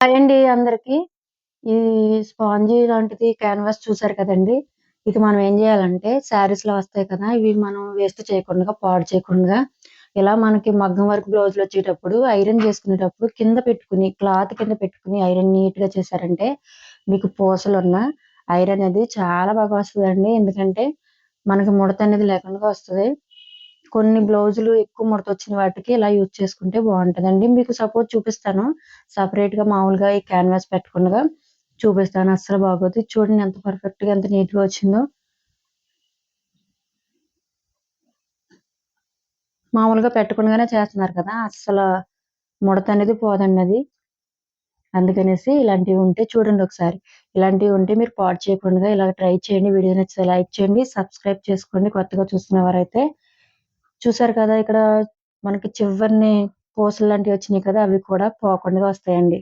Hi అండి అందరికి. ఈ స్పాంజీ లాంటిది క్యాన్వాస్ చూసారు కదండి. ఇది మనం ఏం చేయాలంటే శారీస్లో వస్తాయి కదా ఇవి మనం వేస్ట్ చేయకుండా పాడు చేయకుండా ఇలా మనకి మగ్గం వర్క్ బ్లౌజులు వచ్చేటప్పుడు ఐరన్ చేసుకునేటప్పుడు కింద పెట్టుకుని క్లాత్ కింద పెట్టుకుని ఐరన్ నీట్గా చేశారంటే మీకు పూసలు ఉన్న ఐరన్ అనేది చాలా బాగా వస్తుందండి. ఎందుకంటే మనకి ముడత అనేది లేకుండా వస్తుంది. కొన్ని బ్లౌజులు ఎక్కువ ముడత వచ్చిన వాటికి ఇలా యూజ్ చేసుకుంటే బాగుంటదండి మీకు సపోజ్ చూపిస్తాను. సపరేట్గా మామూలుగా ఈ క్యాన్వాస్ పెట్టకుండా చూపిస్తాను. అస్సలు బాగోదు. చూడండి ఎంత పర్ఫెక్ట్గా ఎంత నీట్గా వచ్చిందో. మామూలుగా పెట్టకుండానే చేస్తున్నారు కదా! అస్సలు ముడత అనేది పోదండి అది. అందుకనేసి ఇలాంటివి ఉంటే చూడండి ఒకసారి. ఇలాంటివి ఉంటే మీరు పాడు చేయకుండా ఇలా ట్రై చేయండి. వీడియో నచ్చితే లైక్ చేయండి. సబ్స్క్రైబ్ చేసుకోండి. కొత్తగా చూస్తున్న వారైతే చూసారు కదా ఇక్కడ మనకి చివరిని పూసలు లాంటివి వచ్చినాయి కదా అవి కూడా పోకుండా వస్తాయండి.